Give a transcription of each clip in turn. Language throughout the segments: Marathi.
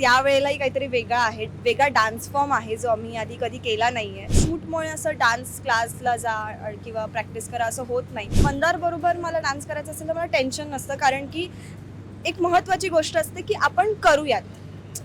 यावेळेलाही काहीतरी वेगळा आहे वेगळा डान्स फॉर्म आहे जो आम्ही आधी कधी केला नाहीये. शूटमुळे असं डान्स क्लासला जा किंवा प्रॅक्टिस करा असं होत नाही. मंदार बरोबर मला डान्स करायचा असेल तर मला टेन्शन नसतं कारण की एक महत्वाची गोष्ट असते की आपण करूयात.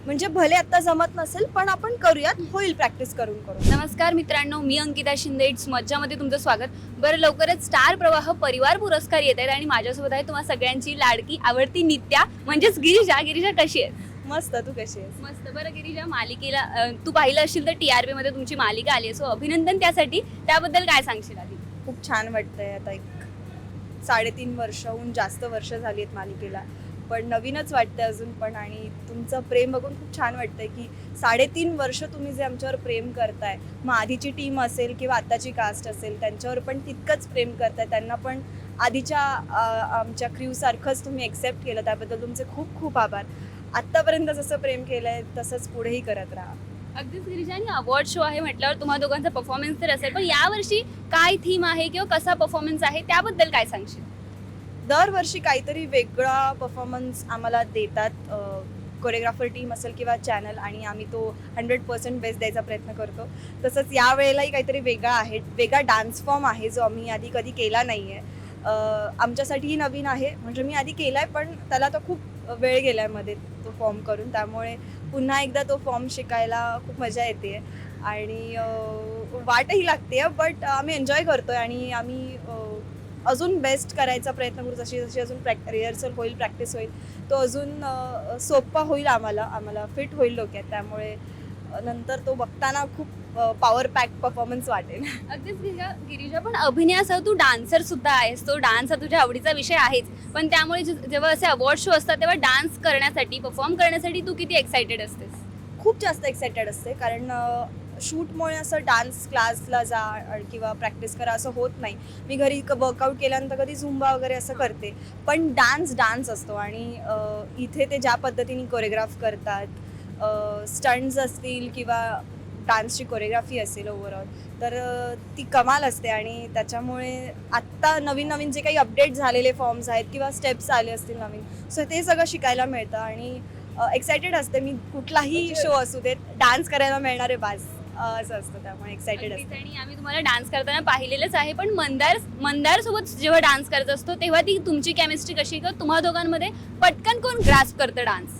म्हणजे भले आता जमत नसेल पण आपण करूयात होईल प्रॅक्टिस करून करून. नमस्कार मित्रांनो मी अंकिता शिंदे. इट्स मज्जामध्ये तुमचं स्वागत. बरं लवकरच स्टार प्रवाह परिवार पुरस्कार येत आहेत आणि माझ्यासोबत आहे तुम्हा सगळ्यांची लाडकी आवडती नित्या म्हणजेच गिरिजा. गिरिजा कशी आहे मस्त तू कशी आहेस? मस्त. बरं गिरिजा मालिकेला अं, तू पाहिलं असेल तर टीआरपी मध्ये तुमची मालिका आली आहे. सो अभिनंदन त्यासाठी. त्याबद्दल काय सांगशील आधी? खूप छान वाटतंय आता एक साडेतीन वर्षहून जास्त वर्ष झाली आहेत मालिकेला. पण नवीनच वाटतंय अजून पण आणि तुमचं प्रेम बघून खूप छान वाटतंय की साडेतीन वर्ष तुम्ही जे आमच्यावर प्रेम करताय मग आधीची टीम असेल किंवा आत्ताची कास्ट असेल त्यांच्यावर पण तितकंच प्रेम करताय. त्यांना पण आधीच्या अं, आमच्या क्र्यू सारखंच तुम्ही एक्सेप्ट केलं. त्याबद्दल तुमचे खूप खूप आभार. आत्तापर्यंत जसं प्रेम केलंय तसंच पुढेही करत राहा. अगदीच गिरिजा आणि अवॉर्ड शो आहे म्हटल्यावर तुम्हा दोघांचा परफॉर्मन्स तर असेल पण यावर्षी काय थीम आहे किंवा कसा परफॉर्मन्स आहे त्याबद्दल काय सांगशील? दरवर्षी काहीतरी वेगळा परफॉर्मन्स आम्हाला देतात कोरिओग्राफर टीम असेल किंवा चॅनल आणि आम्ही तो हंड्रेड पर्सेंट बेस्ट द्यायचा प्रयत्न करतो. तसंच यावेळेलाही काहीतरी वेगळा आहे वेगळा डान्स फॉर्म आहे जो आम्ही आधी कधी केला नाही आहे आमच्यासाठीही नवीन आहे म्हणजे मी आधी केला आहे पण त्याला तो खूप वेळ गेला आहे मध्ये. तो फॉर्म करून. त्यामुळे पुन्हा एकदा तो फॉर्म शिकायला खूप मजा येते. आणि वाटही लागते बट आम्ही एन्जॉय करतोय आणि आम्ही अजून बेस्ट करायचा प्रयत्न करू. जशी जशी अजून प्रॅक् रिहर्सल होईल प्रॅक्टिस होईल तो अजून सोपा होईल आम्हाला. आम्हाला फिट होईल डोक्यात. त्यामुळे नंतर तो बघताना खूप पॉवर पॅक परफॉर्मन्स वाटेल. अगदीच गिरिजा गिरिजा पण अभिनयासह तू डान्सर सुद्धा आहेस. तो डान्स हा तुझ्या आवडीचा विषय आहेच. पण त्यामुळे जे- जेव्हा असे अवॉर्ड शो असतात तेव्हा डान्स करण्यासाठी परफॉर्म करण्यासाठी तू किती एक्साइटेड असतेस? खूप जास्त एक्सायटेड असते. कारण शूटमुळे असं डान्स क्लासला जा अ, किंवा प्रॅक्टिस करा असं होत नाही. मी घरी वर्कआउट केल्यानंतर कधी झुंबा वगैरे असं करते. पण डान्स डान्स असतो. आणि अ, इथे ते ज्या पद्धतीने कोरिओग्राफ करतात स्टंट्स असतील किंवा डान्सची कोरिओग्राफी असेल ओव्हरऑल तर ती कमाल असते आणि त्याच्यामुळे आत्ता नवीन नवीन जे काही अपडेट झालेले फॉर्म्स आहेत किंवा स्टेप्स आले असतील नवीन सो ते सगळं शिकायला मिळतं आणि एक्सायटेड असते मी. कुठलाही शो असू देत डान्स करायला मिळणार आहे बाज असं असतं त्यामुळे एक्सायटेड असते. आणि आम्ही तुम्हाला डान्स करताना पाहिलेलंच आहे पण मंदार मंदार सोबत जेव्हा डान्स करत असतो तेव्हा ती तुमची केमिस्ट्री कशी किंवा तुम्हा दोघांमध्ये पटकन कोण ग्रास्प करतं डान्स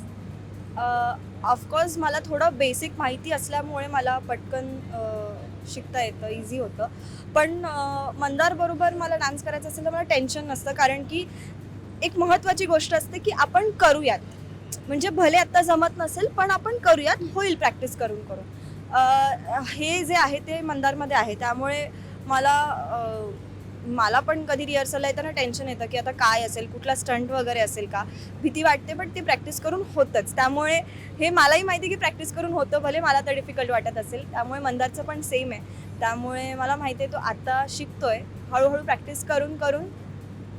ऑफकोर्स मला थोडं बेसिक माहिती असल्यामुळे मला पटकन शिकता येतं इझी होतं. पण मंदारबरोबर मला डान्स करायचा असेल तर मला टेन्शन नसतं. कारण की एक महत्त्वाची गोष्ट असते की आपण करूयात. म्हणजे भले आत्ता जमत नसेल पण आपण करूयात. होईल प्रॅक्टिस करून करून. हे जे आहे ते मंदारमध्ये आहे. त्यामुळे मला मला पण कधी रिहर्सलला येताना टेन्शन येतं की आता काय असेल कुठला स्टंट वगैरे असेल का? भीती वाटते पण ते प्रॅक्टिस करून होतंच. त्यामुळे हे मलाही माहिती की प्रॅक्टिस करून होतं भले मला तर डिफिकल्ट वाटत असेल. त्यामुळे मंदारचं पण सेम आहे. त्यामुळे मला माहिती आहे तो आता शिकतोय. हळूहळू प्रॅक्टिस करून करून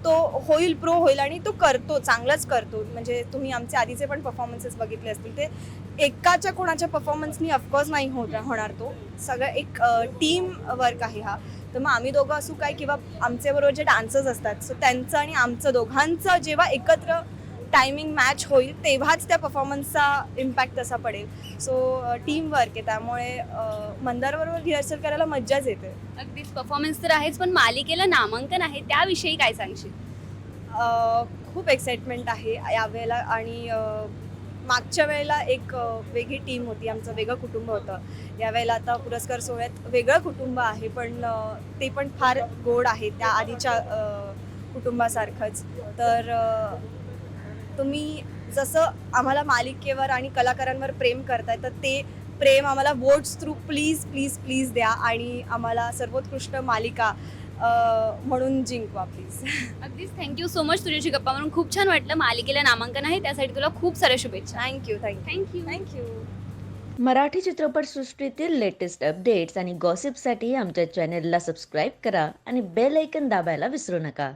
तो होईल प्रो होईल आणि तो करतो चांगलाच करतो. म्हणजे तुम्ही आमचे आधीचे पण परफॉर्मन्सेस बघितले असतील. ते एकाच्या कोणाच्या परफॉर्मन्सनी ऑफकोर्स नाही होत होणार तो. सगळं एक टीम वर्क आहे हा. तर मग आम्ही दोघं असू काय किंवा आमचे बरोबर जे डान्सर्स असतात सो त्यांचं आणि आमचं दोघांचं जेव्हा एकत्र टायमिंग मॅच होईल तेव्हाच त्या परफॉर्मन्सचा इम्पॅक्ट तसा पडेल. सो टीम वर्क आहे त्यामुळे मंदारबरोबर रिहर्सल करायला मज्जाच येते. अगदीच परफॉर्मन्स तर आहेच पण मालिकेला नामांकन आहे त्याविषयी काय सांगशील? खूप एक्साइटमेंट आहे यावेळेला आणि मागच्या वेळेला एक वेगळी टीम होती आमचं वेगळं कुटुंब होतं. यावेळेला आता पुरस्कार सोहळ्यात वेगळं कुटुंब आहे पण ते पण फार गोड आहे त्या आधीच्या कुटुंबासारखंच. तर तुम्ही जसं आम्हाला मालिकेवर आणि कलाकारांवर प्रेम करताय तर ते प्रेम आम्हाला votes through please please please द्या आणि आम्हाला सर्वोत्कृष्ट मालिका म्हणून जिंकवा प्लीज अगदीच. थँक्यू सो मच तुझ्याशी गप्पा म्हणून खूप छान वाटलं. मालिकेला नामांकन आहे. त्यासाठी तुला खूप साऱ्या शुभेच्छा. Thank you thank you thank you thank you Marathi चित्रपटसृष्टीतील लेटेस्ट अपडेट्स आणि गॉसिपसाठी आमच्या चॅनेलला सबस्क्राईब करा आणि बेल ऐकन दाबायला विसरू नका.